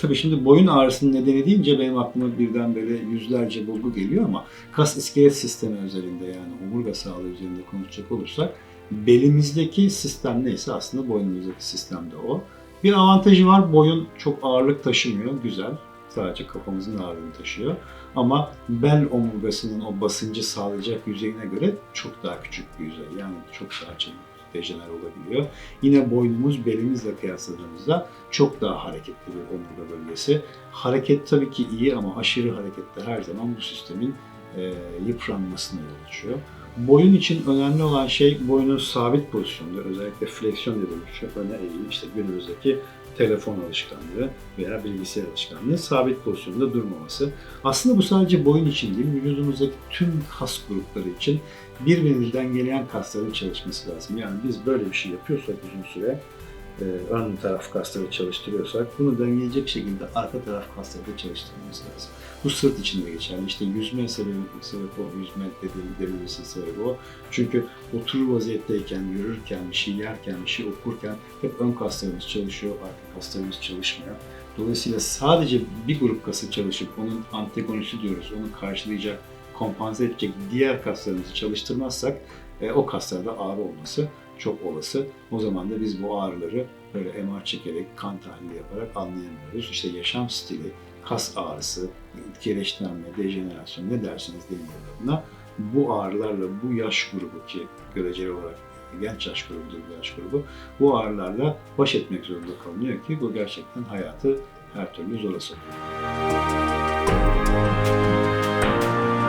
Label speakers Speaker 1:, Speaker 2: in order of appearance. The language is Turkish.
Speaker 1: Tabii şimdi boyun ağrısının nedeni deyince benim aklıma birden böyle yüzlerce bulgu geliyor ama kas iskelet sistemi özelinde yani omurga sağlığı üzerinde konuşacak olursak belimizdeki sistem neyse aslında boynumuzdaki sistem de o. Bir avantajı var boyun çok ağırlık taşımıyor güzel. Sadece kafamızın ağırlığını taşıyor. Ama bel omurgasının o basıncı sağlayacak yüzeyine göre çok daha küçük bir yüzey. Yani çok daha çabuk dejener olabiliyor. Yine boynumuz belimizle kıyasladığımızda çok daha hareketli bir omurga bölgesi. Hareket tabii ki iyi ama aşırı harekette her zaman bu sistemin e, yıpranmasına yol açıyor. Boyun için önemli olan şey boynun sabit pozisyonda özellikle fleksiyon dediğimiz öne eğili işte günümüzdeki telefon alışkanlığı veya bilgisayar alışkanlığı sabit pozisyonda durmaması. Aslında bu sadece boyun için değil, vücudumuzdaki tüm kas grupları için birbirini dengeleyen kasların çalışması lazım. Yani biz böyle bir şey yapıyorsak uzun süre, e, ön taraf kasları çalıştırıyorsak bunu dengeleyecek şekilde arka taraf kasları da çalıştırmamız lazım. Bu sırt için de geçerli. İşte yüzme sebebi, sebep o, yüzme dediğim derilmesi sebebi o. Çünkü oturur vaziyetteyken, yürürken, bir şey yerken, bir şey okurken hep ön kaslarımız çalışıyor, arka kaslarımız çalışmıyor. Dolayısıyla sadece bir grup kası çalışıp onun antagonisi diyoruz, onu karşılayacak, kompanse edecek diğer kaslarımızı çalıştırmazsak e, o kaslarda ağrı olması çok olası. O zaman da biz bu ağrıları böyle MR çekerek, kan tahlili yaparak anlayamıyoruz. İşte yaşam stili, kas ağrısı, kireçlenme, dejenerasyon ne dersiniz deyin. Bu ağrılarla bu yaş grubu ki göreceli olarak genç yaş grubudur bu yaş grubu. Bu ağrılarla baş etmek zorunda kalınıyor ki bu gerçekten hayatı her türlü zora sokuyor.